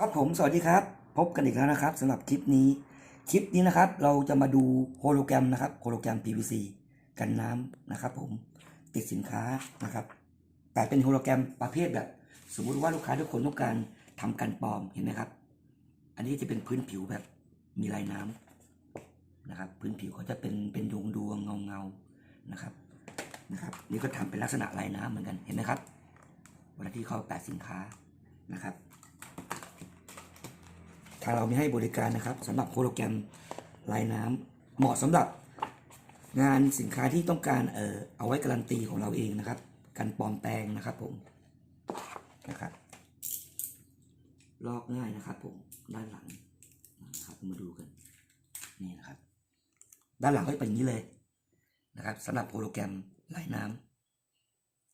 ครับผมสวัสดีครับ พบกันอีกแล้วนะครับสำหรับคลิปนี้คลิปนี้นะครับ เราจะมาดูโฮโลแกรมนะครับโฮโลแกรม PVC กันน้ำนะครับ ผมติดสินค้านะครับ แต่เป็นโฮโลแกรมประเภทแบบ สมมุติว่าลูกค้าทุกคนต้องการทำกันปลอมเห็นไหมครับ อันนี้จะเป็นพื้นผิวแบบมีลายน้ำนะครับ พื้นผิวเขาจะเป็นเป็นดวงดวงเงาเงานะครับนะครับ นี่ก็ทำเป็นลักษณะลายน้ำเหมือนกันเห็นไหมครับเวลาที่เขาแปะสินค้านะครับางเรามีให้บริการนะครับสำหรับโฮโลแกรมลายน้ำเหมาะสำหรับงานสินค้าที่ต้องการเอ่อเอาไว้การันตีของเราเองนะครับกันปลอมแปลงนะครับผมนะครับ ลอกง่ายนะครับผมด้านหลังนะครับมาดูกันนี่นะครับด้านหลังก็เป็นอย่างนี้เลยนะครับสำหรับโฮโลแกรมลายน้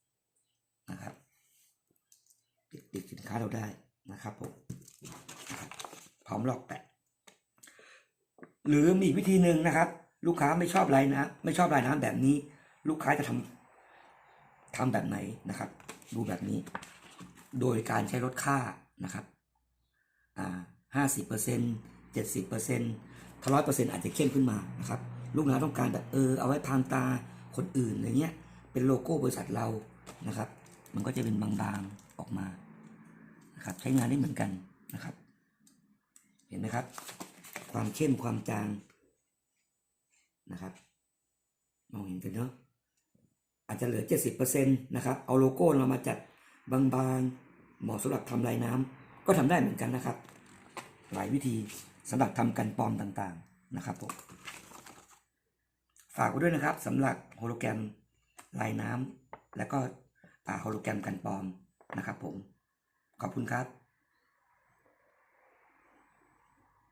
ำนะครับติดสินค้าเราได้นะครับผม อมลอกแปะ หรือมีอีกวิธีหนึ่งนะครับ ลูกค้าไม่ชอบลายนะไม่ชอบลายน้ำแบบนี้ ลูกค้าจะทำทำแบบไหนนะครับ ดูแบบนี้ โดยการใช้ลดค่านะครับอ่าห้าสิบเปอร์เซ็นต์เจ็ดสิบเปอร์เซ็นถ้าร้อยเปอร์เซ็นต์อาจจะเข้มขึ้นมานะครับ ลูกค้าต้องการแบบเออเอาไว้พรางตาคนอื่นอะไรเงี้ย เป็นโลโก้บริษัทเรานะครับ มันก็จะเป็นบางๆออกมานะครับ ใช้งานได้เหมือนกันนะครับ เห็นไหมครับ ความเข้มความจางนะครับ มองเห็นกันเนาะอาจจะเหลือ 70%นะครับ เอาโลโก้เรามาจัดบางๆ เหมาะสำหรับทำลายน้ำก็ทำได้เหมือนกันนะครับ หลายวิธีสำหรับทำกันปลอมต่างๆนะครับผมฝากไว้ด้วยนะครับสำหรับโฮโลแกรมลายน้ำและก็อ่าโฮโลแกรมกันปลอมนะครับผม ขอบคุณครับ